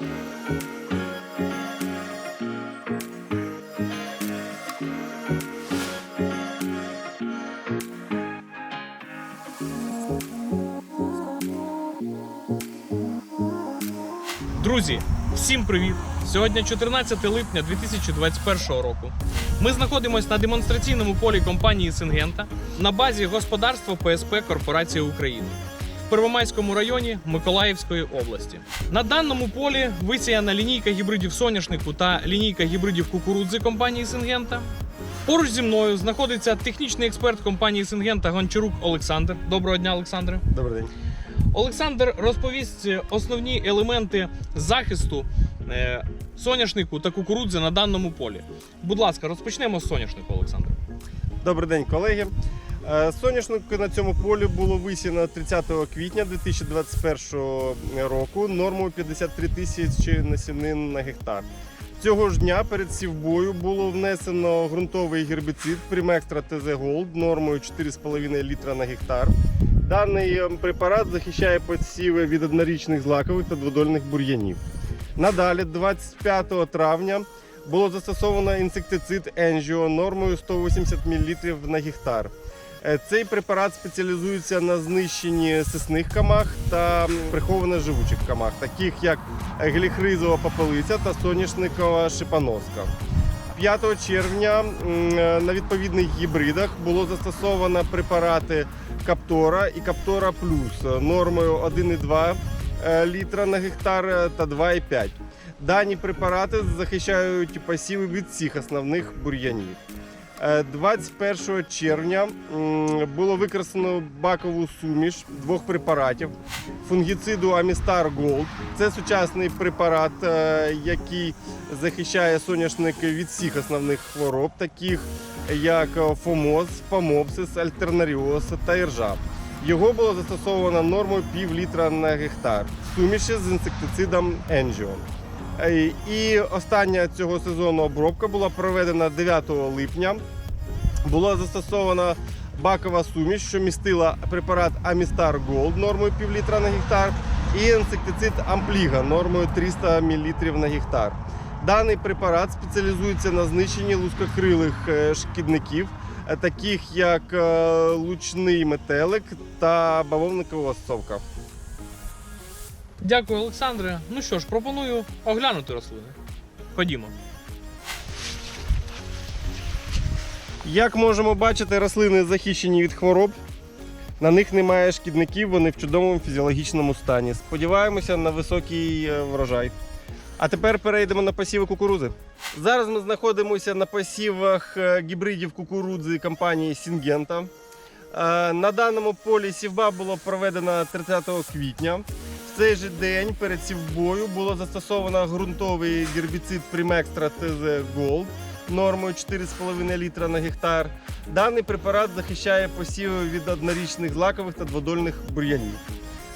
Друзі, всім привіт! Сьогодні 14 липня 2021 року. Ми знаходимося на демонстраційному полі компанії Сингента на базі господарства ПСП Корпорації України в Первомайському районі Миколаївської області. На даному полі висіяна лінійка гібридів соняшнику та лінійка гібридів кукурудзи компанії Сингента. Поруч зі мною знаходиться технічний експерт компанії Сингента Гончарук Олександр. Доброго дня, Олександре. Добрий день. Олександр розповість основні елементи захисту е, соняшнику та кукурудзи на даному полі. Будь ласка, розпочнемо з соняшнику, Олександр. Добрий день, колеги. Е, Соняшник на цьому полі було висіяно 30 квітня 2021 року нормою 53 тисячі насінин на гектар. Цього ж дня перед сівбою було внесено ґрунтовий гербіцид Primextra TZ Gold нормою 4,5 літра на гектар. Даний е, препарат захищає посіви від однорічних злакових та дводольних бур'янів. Надалі, 25 травня, було застосовано інсектицид Енжіо нормою 180 мл на гектар. Е, Цей препарат спеціалізується на знищенні сисних камах та м, приховано живучих камах, таких як гліхризова попелиця та соняшникова шипоноска. 5 червня е, на відповідних гібридах було застосовано препарати Каптора і Каптора Плюс нормою 1,2 е, літра на гектар та 2,5. Дані препарати захищають посіви від всіх основних бур'янів. Е, 21 червня було використано бакову суміш двох препаратів фунгіциду Амістар Голд. Це сучасний препарат, е, який захищає соняшник від всіх основних хвороб, таких як е, фомоз, фомопсис, альтернаріоз та іржа. Його було застосовано нормою пів літра на гектар суміші з інсектицидом Енжіо. Е, І остання цього сезону обробка була проведена 9 липня. Була застосована бакова суміш, що містила препарат Амістар Голд нормою пів літра на гектар і інсектицид Ампліга нормою 300 мл на гектар. Даний препарат спеціалізується на знищенні лускокрилих е, шкідників, е, таких як лучний метелик та бавовникова совка. Дякую, Олександре. Ну що ж, пропоную оглянути рослини. Ходімо. Як можемо бачити, рослини захищені від хвороб. На них немає шкідників, вони в чудовому фізіологічному стані. Сподіваємося на високий е, врожай. А тепер перейдемо на посіви кукурузи. Зараз ми знаходимося на посівах е, гібридів кукурудзи компанії Сінгента. Е, На даному полі сівба була проведена 30 квітня. Цей же день перед сівбою було застосовано ґрунтовий гербіцид Primextra TZ Gold нормою 4,5 літра на гектар. Даний препарат захищає посіви від однорічних злакових та дводольних бур'янів.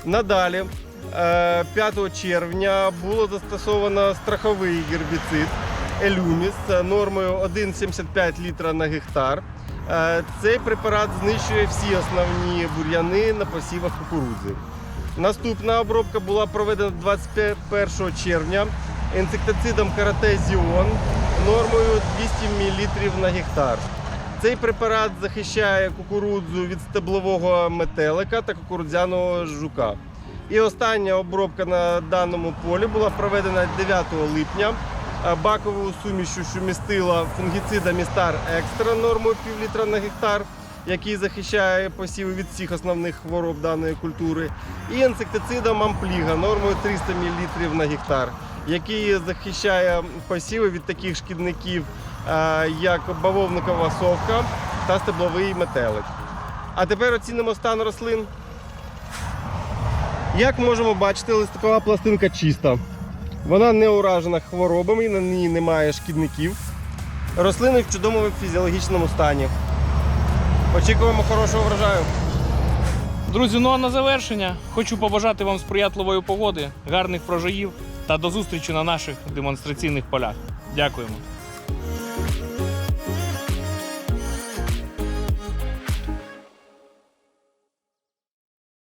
Надалі, е, 5 червня, було застосовано страховий гербіцид Елюміс нормою 1,75 літра на гектар. Е, Цей препарат знищує всі основні бур'яни на посівах кукурудзи. Наступна обробка була проведена 21 червня інсектицидом Карате Зіон нормою 200 мл на гектар. Цей препарат захищає кукурудзу від стеблового метелика та кукурудзяного жука. І остання обробка на даному полі була проведена 9 липня е, баковою сумішю, що містила фунгіцида Містар Екстра нормою пів літра на гектар, який захищає посіви від всіх основних хвороб даної культури, і інсектицидом Ампліга нормою 300 мл на гектар, який захищає посіви від таких шкідників, е, як бавовникова совка та стебловий метелик. А тепер оцінимо стан рослин. Як можемо бачити, листокова пластинка чиста. Вона не уражена хворобами, на ній немає шкідників. Рослини в чудовому фізіологічному стані. Очікуємо хорошого врожаю. Друзі, ну а на завершення хочу побажати вам сприятливої погоди, гарних врожаїв та до зустрічі на наших демонстраційних полях. Дякуємо.